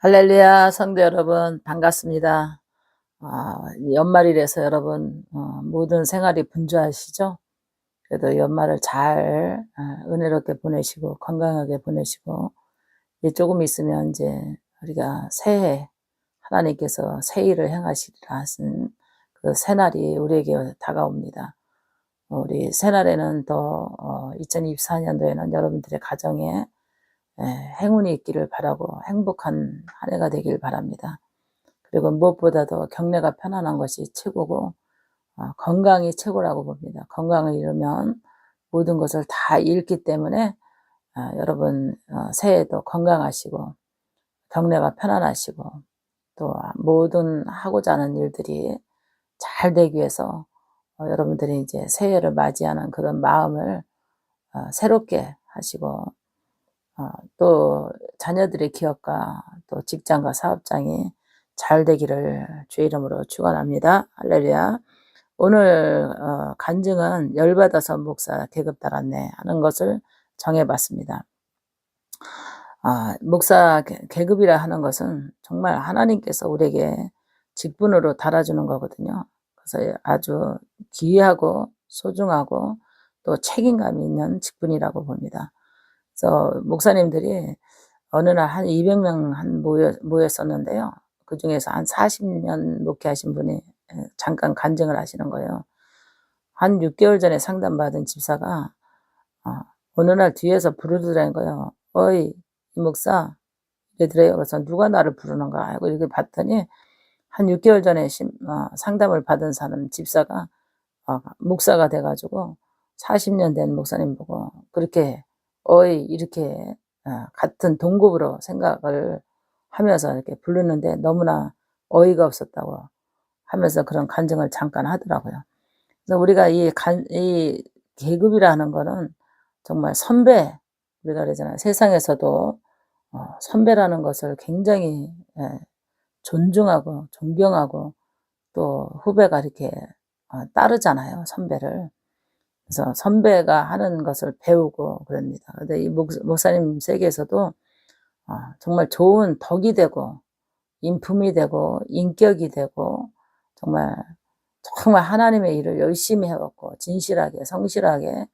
할렐루야 성도 여러분 반갑습니다. 아, 연말이라서 여러분 어, 모든 생활이 분주하시죠? 그래도 연말을 잘 아, 은혜롭게 보내시고 건강하게 보내시고 이제 조금 있으면 이제 우리가 새해 하나님께서 새 일을 행하시리라 하신 그 새날이 우리에게 다가옵니다. 어, 우리 새날에는 또 어, 2024년도에는 여러분들의 가정에 예, 행운이 있기를 바라고 행복한 한 해가 되길 바랍니다. 그리고 무엇보다도 경례가 편안한 것이 최고고 어, 건강이 최고라고 봅니다. 건강을 잃으면 모든 것을 다 잃기 때문에 아, 여러분 어, 새해도 건강하시고 경례가 편안하시고 또 모든 하고자 하는 일들이 잘 되기 위해서 어, 여러분들이 이제 새해를 맞이하는 그런 마음을 어, 새롭게 하시고 어, 또 자녀들의 기업과 또 직장과 사업장이 잘 되기를 주의 이름으로 축원합니다. 할렐루야. 오늘 어, 간증은 열받아서 목사 계급 달았네 하는 것을 정해봤습니다. 아, 목사 계- 계급이라 하는 것은 정말 하나님께서 우리에게 직분으로 달아주는 거거든요. 그래서 아주 귀하고 소중하고 또 책임감이 있는 직분이라고 봅니다. 그래서 목사님들이 어느 날 한 200명 한 모여, 모였었는데요. 그 중에서 한 40년 목회하신 분이 에, 잠깐 간증을 하시는 거예요. 한 6개월 전에 상담받은 집사가 어, 어느 날 뒤에서 부르더라는 거예요. 어이, 이 목사. 이러더래요. 그래서 누가 나를 부르는가 하고 이렇게 봤더니 한 6개월 전에 심- 어, 상담을 받은 사람 집사가 어, 목사가 돼가지고 40년 된 목사님 보고 그렇게 어이 이렇게 어, 같은 동급으로 생각을 하면서 이렇게 부르는데 너무나 어이가 없었다고 하면서 그런 간증을 잠깐 하더라고요. 그래서 우리가 이, 간, 이 계급이라는 거는 정말 선배, 우리가 그러잖아요. 세상에서도 어, 선배라는 것을 굉장히 예, 존중하고 존경하고 또 후배가 이렇게 어, 따르잖아요. 선배를. 그래서 선배가 하는 것을 배우고 그럽니다. 근데 이 목, 목사님 세계에서도 어, 정말 좋은 덕이 되고 인품이 되고 인격이 되고 정말 정말 하나님의 일을 열심히 해왔고 진실하게 성실하게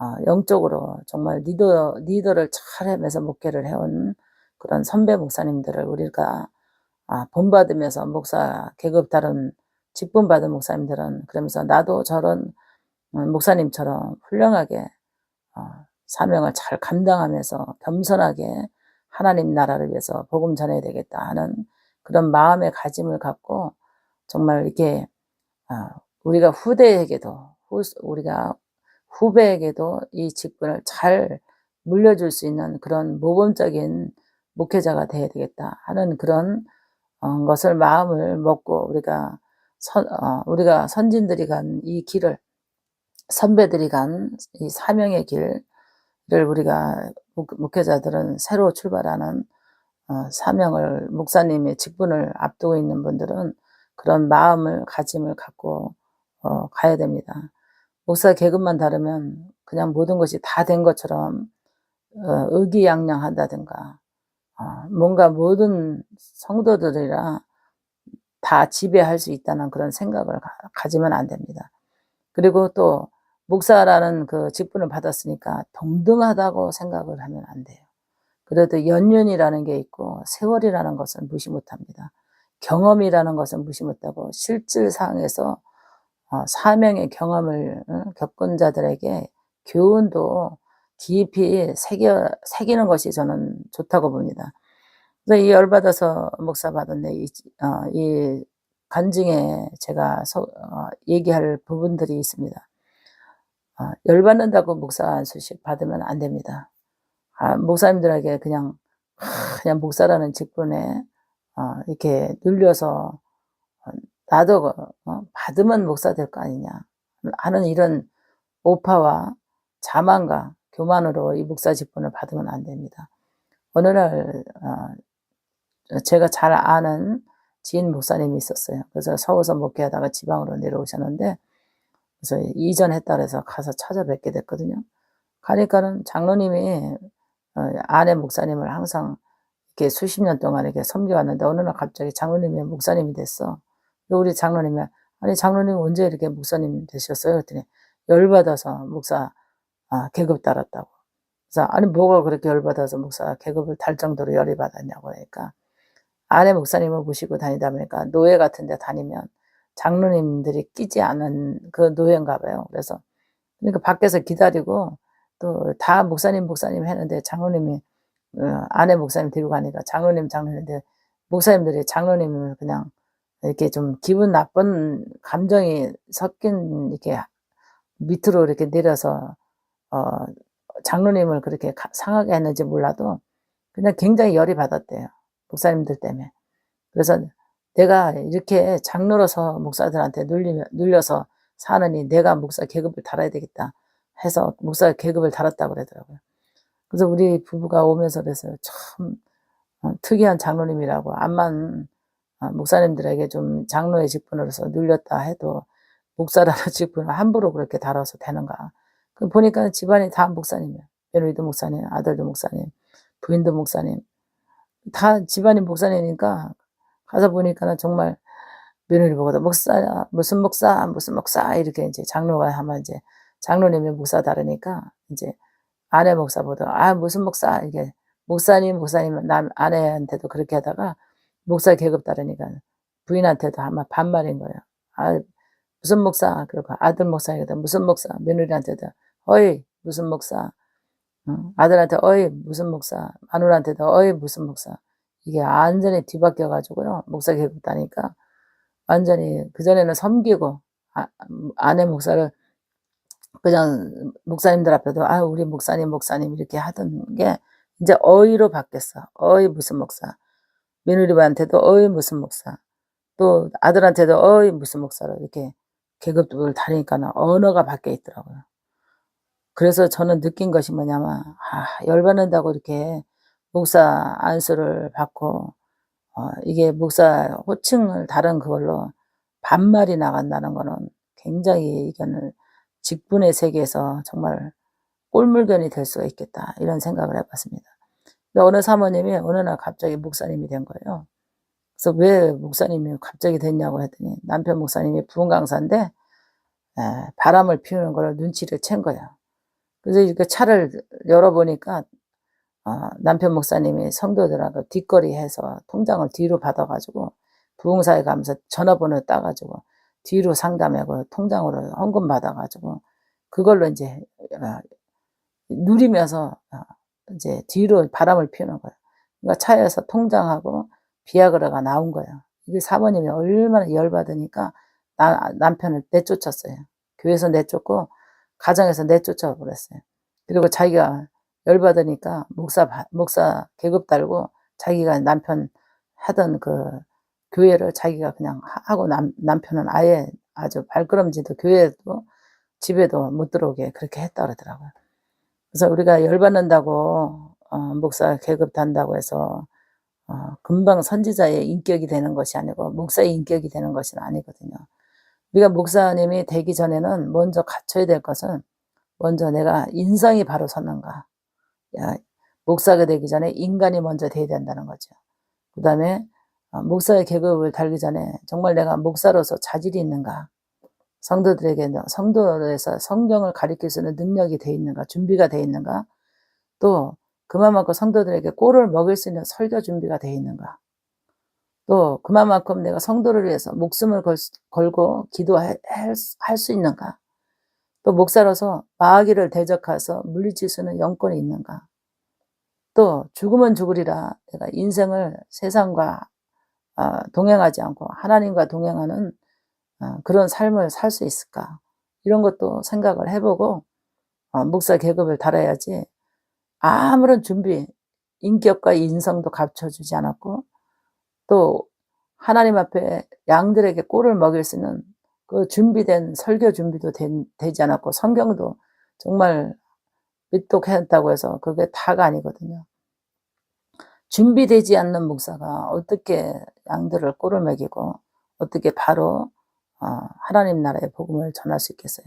어, 영적으로 정말 리더 리더를 잘 하면서 목회를 해온 그런 선배 목사님들을 우리가 아, 본받으면서 목사 계급 다른 직분 받은 목사님들은 그러면서 나도 저런 음, 목사님처럼 훌륭하게 어, 사명을 잘 감당하면서 겸손하게 하나님 나라를 위해서 복음 전해야 되겠다 하는 그런 마음의 가짐을 갖고 정말 이렇게 어, 우리가 후대에게도 후, 우리가 후배에게도 이 직분을 잘 물려줄 수 있는 그런 모범적인 목회자가 되어야 되겠다 하는 그런 어, 것을 마음을 먹고 우리가 선, 어, 우리가 선진들이 간 이 길을 선배들이 간 이 사명의 길을 우리가 목- 목회자들은 새로 출발하는 어, 사명을 목사님의 직분을 앞두고 있는 분들은 그런 마음을 가짐을 갖고 어, 가야 됩니다. 목사 계급만 다르면 그냥 모든 것이 다 된 것처럼 어, 의기양양한다든가 어, 뭔가 모든 성도들이라 다 지배할 수 있다는 그런 생각을 가, 가지면 안 됩니다. 그리고 또 목사라는 그 직분을 받았으니까 동등하다고 생각을 하면 안 돼요. 그래도 연륜이라는 게 있고 세월이라는 것은 무시 못합니다. 경험이라는 것은 무시 못하고 실질상에서 어, 사명의 경험을 어, 겪은 자들에게 교훈도 깊이 새겨, 새기는 것이 저는 좋다고 봅니다. 그래서 이 열받아서 목사 받았네. 이, 어, 이 간증에 제가 서, 어, 얘기할 부분들이 있습니다. 어, 열받는다고 목사 소식 받으면 안 됩니다. 아, 목사님들에게 그냥 하, 그냥 목사라는 직분에 어, 이렇게 눌려서 어, 나도 어, 받으면 목사 될 거 아니냐 하는 이런 오파와 자만과 교만으로 이 목사 직분을 받으면 안 됩니다. 어느 날 어, 제가 잘 아는 지인 목사님이 있었어요. 그래서 서울서 목회하다가 지방으로 내려오셨는데 그래서 이전했다 그래서 가서 찾아뵙게 됐거든요. 가니까는 장로님이 어, 아내 목사님을 항상 이렇게 수십 년 동안 이렇게 섬겨왔는데 어느 날 갑자기 장로님이 목사님이 됐어. 우리 장로님이 아니 장로님 언제 이렇게 목사님 되셨어요? 그랬더니 열받아서 목사 아, 계급 달았다고. 그래서 아니 뭐가 그렇게 열받아서 목사 계급을 달 정도로 열이 받았냐고 하니까 아내 목사님을 모시고 다니다 보니까 노예 같은 데 다니면 장로님들이 끼지 않은 그 노예인가 봐요. 그래서 그러니까 밖에서 기다리고 또 다 목사님 목사님 했는데 장로님이 어, 아내 목사님 데리고 가니까 장로님 장로님인데 목사님들이 장로님을 그냥 이렇게 좀 기분 나쁜 감정이 섞인 이렇게 밑으로 이렇게 내려서 어 장로님을 그렇게 가- 상하게 했는지 몰라도 그냥 굉장히 열이 받았대요. 목사님들 때문에. 그래서 내가 이렇게 장로로서 목사들한테 눌리, 눌려서 사느니 내가 목사 계급을 달아야 되겠다 해서 목사 계급을 달았다고 그러더라고요. 그래서 우리 부부가 오면서 그래서 참 어, 특이한 장로님이라고 암만 어, 목사님들에게 좀 장로의 직분으로서 눌렸다 해도 목사라는 직분을 함부로 그렇게 달아서 되는가. 그 보니까 집안이 다 목사님이에요. 며느리도 목사님, 아들도 목사님, 부인도 목사님. 다 집안이 목사님이니까 가서 보니까는 정말 며느리 보고도 목사야, 무슨 목사, 무슨 목사, 이렇게 이제 장로가 하면 이제 장로님이 목사 다르니까 이제 아내 목사보다 아, 무슨 목사, 이게 목사님, 목사님, 남, 아내한테도 그렇게 하다가 목사 계급 다르니까 부인한테도 아마 반말인 거예요. 아, 무슨 목사, 그리고 아들 목사에게도 무슨 목사, 며느리한테도 어이, 무슨 목사, 응? 아들한테 어이, 무슨 목사, 마누라한테도 어이, 무슨 목사. 이게 완전히 뒤바뀌어 가지고요. 목사 계급 다니까 완전히 그전에는 섬기고 아, 아내 목사를 그냥 목사님들 앞에도 아 우리 목사님 목사님 이렇게 하던 게 이제 어이로 바뀌었어. 어이 무슨 목사. 며느리한테도 어이 무슨 목사. 또 아들한테도 어이 무슨 목사로 이렇게 계급을 다니니까 언어가 바뀌어 있더라고요. 그래서 저는 느낀 것이 뭐냐면 아, 열받는다고 이렇게 목사 안수를 받고 어, 이게 목사 호칭을 다른 그걸로 반말이 나간다는 거는 굉장히 이거는 직분의 세계에서 정말 꼴물견이 될 수가 있겠다 이런 생각을 해봤습니다. 어느 사모님이 어느 날 갑자기 목사님이 된 거예요. 그래서 왜 목사님이 갑자기 됐냐고 했더니 남편 목사님이 부흥 강사인데 에, 바람을 피우는 걸 눈치를 챈 거예요. 그래서 이렇게 차를 열어보니까 어, 남편 목사님이 성도들하고 뒷거리 해서 통장을 뒤로 받아가지고 부흥사에 가면서 전화번호 따가지고 뒤로 상담하고 통장으로 헌금 받아가지고 그걸로 이제 어, 누리면서 어, 이제 뒤로 바람을 피우는 거예요. 그러니까 차에서 통장하고 비아그라가 나온 거예요. 이게 사모님이 얼마나 열받으니까 나, 남편을 내쫓았어요. 교회에서 내쫓고 가정에서 내쫓아 버렸어요. 그리고 자기가 열받으니까 목사 바- 목사 계급 달고 자기가 남편 하던 그 교회를 자기가 그냥 하- 하고 남, 남편은 아예 아주 발걸음질도 교회도 집에도 못 들어오게 그렇게 했다 그러더라고요. 그래서 우리가 열받는다고 어, 목사 계급 단다고 해서 어, 금방 선지자의 인격이 되는 것이 아니고 목사의 인격이 되는 것은 아니거든요. 우리가 목사님이 되기 전에는 먼저 갖춰야 될 것은 먼저 내가 인성이 바로 섰는가. 야, 목사가 되기 전에 인간이 먼저 돼야 된다는 거죠. 그 다음에 목사의 계급을 달기 전에 정말 내가 목사로서 자질이 있는가. 성도들에게 성도에서 성경을 가리킬 수 있는 능력이 돼 있는가, 준비가 돼 있는가. 또 그만큼 성도들에게 꼴을 먹일 수 있는 설교 준비가 돼 있는가. 또 그만큼 내가 성도를 위해서 목숨을 걸, 걸고 기도할 수 있는가. 또 목사로서 마귀를 대적해서 물리칠 수 있는 영권이 있는가. 또 죽으면 죽으리라 내가 인생을 세상과 어, 동행하지 않고 하나님과 동행하는 어, 그런 삶을 살 수 있을까. 이런 것도 생각을 해보고 어, 목사 계급을 달아야지 아무런 준비, 인격과 인성도 갖춰주지 않았고 또 하나님 앞에 양들에게 꼴을 먹일 수 있는 그 준비된 설교 준비도 되, 지 않았고 성경도 정말 밑독했다고 해서 그게 다가 아니거든요. 준비되지 않는 목사가 어떻게 양들을 꼴을 먹이고 어떻게 바로 어, 하나님 나라의 복음을 전할 수 있겠어요.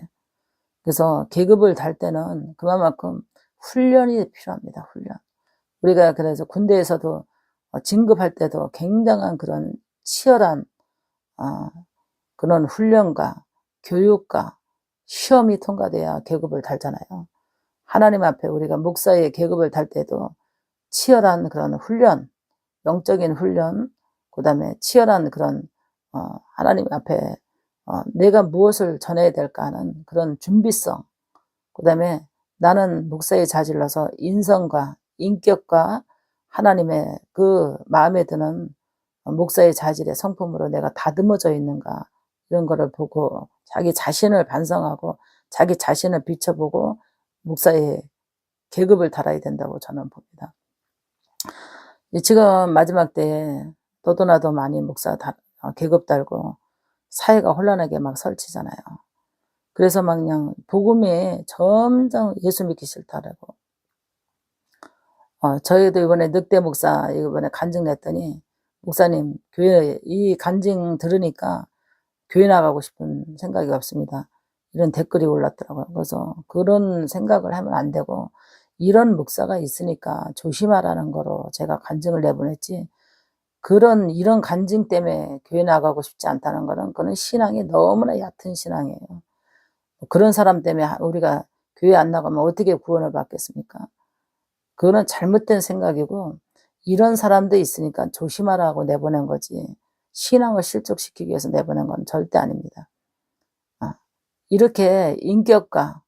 그래서 계급을 달 때는 그만큼 훈련이 필요합니다. 훈련. 우리가 그래서 군대에서도 어, 진급할 때도 굉장한 그런 치열한 어, 그런 훈련과 교육과 시험이 통과돼야 계급을 달잖아요. 하나님 앞에 우리가 목사의 계급을 달 때도 치열한 그런 훈련, 영적인 훈련, 그 다음에 치열한 그런 어, 하나님 앞에 어, 내가 무엇을 전해야 될까 하는 그런 준비성, 그 다음에 나는 목사에 자질러서 인성과 인격과 하나님의 그 마음에 드는 목사의 자질의 성품으로 내가 다듬어져 있는가 이런 거를 보고 자기 자신을 반성하고 자기 자신을 비춰보고 목사의 계급을 달아야 된다고 저는 봅니다. 지금 마지막 때에 너도나도 많이 목사 다, 어, 계급 달고 사회가 혼란하게 막 설치잖아요. 그래서 막 그냥 복음에 점점 예수 믿기 싫다라고. 어, 저희도 이번에 늑대 목사 이번에 간증 냈더니 목사님 교회 이 간증 들으니까 교회 나가고 싶은 생각이 없습니다. 이런 댓글이 올랐더라고요. 그래서 그런 생각을 하면 안 되고 이런 목사가 있으니까 조심하라는 거로 제가 간증을 내보냈지 그런 이런 간증 때문에 교회 나가고 싶지 않다는 거는 그는 신앙이 너무나 얕은 신앙이에요. 그런 사람 때문에 우리가 교회 안 나가면 어떻게 구원을 받겠습니까? 그거는 잘못된 생각이고 이런 사람도 있으니까 조심하라고 내보낸 거지 신앙을 실족시키기 위해서 내보낸 건 절대 아닙니다. 아, 이렇게 인격과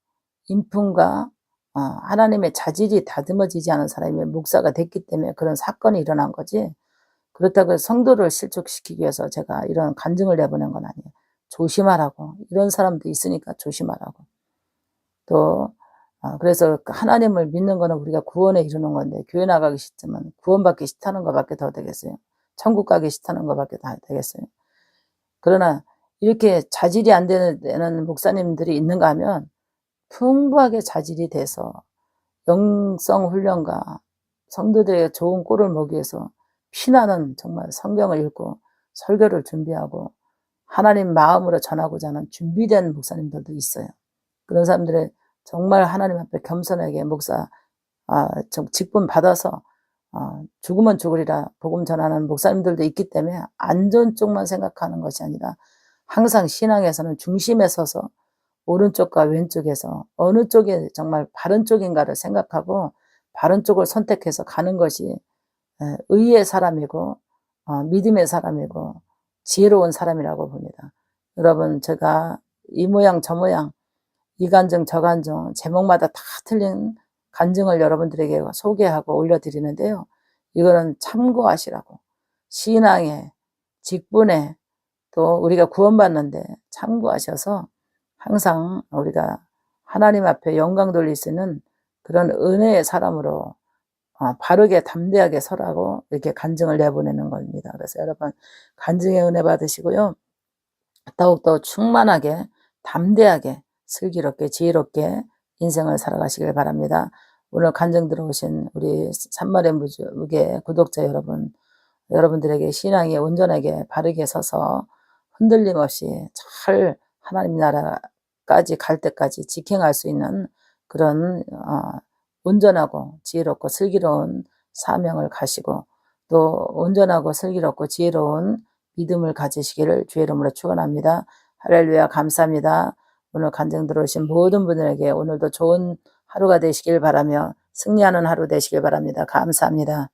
인품과 어, 하나님의 자질이 다듬어지지 않은 사람이 목사가 됐기 때문에 그런 사건이 일어난 거지 그렇다고 성도를 실족시키기 위해서 제가 이런 간증을 내보낸 건 아니에요. 조심하라고 이런 사람도 있으니까 조심하라고 또 어, 그래서 하나님을 믿는 거는 우리가 구원에 이르는 건데 교회 나가기 싫지만 구원받기 싫다는 것밖에 더 되겠어요. 천국 가기 싫다는 것밖에 다 되겠어요. 그러나 이렇게 자질이 안 되는 목사님들이 있는가 하면 풍부하게 자질이 돼서 영성 훈련과 성도들에게 좋은 꼴을 먹기 위해서 피나는 정말 성경을 읽고 설교를 준비하고 하나님 마음으로 전하고자 하는 준비된 목사님들도 있어요. 그런 사람들의 정말 하나님 앞에 겸손하게 목사 아, 직분 받아서 어, 죽으면 죽으리라 복음 전하는 목사님들도 있기 때문에 안전 쪽만 생각하는 것이 아니라 항상 신앙에서는 중심에 서서 오른쪽과 왼쪽에서 어느 쪽이 정말 바른 쪽인가를 생각하고 바른 쪽을 선택해서 가는 것이 의의 사람이고 어, 믿음의 사람이고 지혜로운 사람이라고 봅니다. 여러분 제가 이 모양 저 모양 이 간증 저 간증 제목마다 다 틀린 간증을 여러분들에게 소개하고 올려드리는데요. 이거는 참고하시라고. 신앙에, 직분에, 또 우리가 구원받는데 참고하셔서 항상 우리가 하나님 앞에 영광 돌릴 수 있는 그런 은혜의 사람으로 어, 바르게 담대하게 서라고 이렇게 간증을 내보내는 겁니다. 그래서 여러분 간증의 은혜 받으시고요. 더욱더 충만하게 담대하게 슬기롭게 지혜롭게 인생을 살아가시길 바랍니다. 오늘 간증 들어오신 우리 산말의 무게 구독자 여러분, 여러분들에게 신앙이 온전하게 바르게 서서 흔들림 없이 잘 하나님 나라까지 갈 때까지 직행할 수 있는 그런 어, 온전하고 지혜롭고 슬기로운 사명을 가시고 또 온전하고 슬기롭고 지혜로운 믿음을 가지시기를 주의 이름으로 축원합니다. 할렐루야 감사합니다. 오늘 간증 들어오신 모든 분들에게 오늘도 좋은 하루가 되시길 바라며 승리하는 하루 되시길 바랍니다. 감사합니다.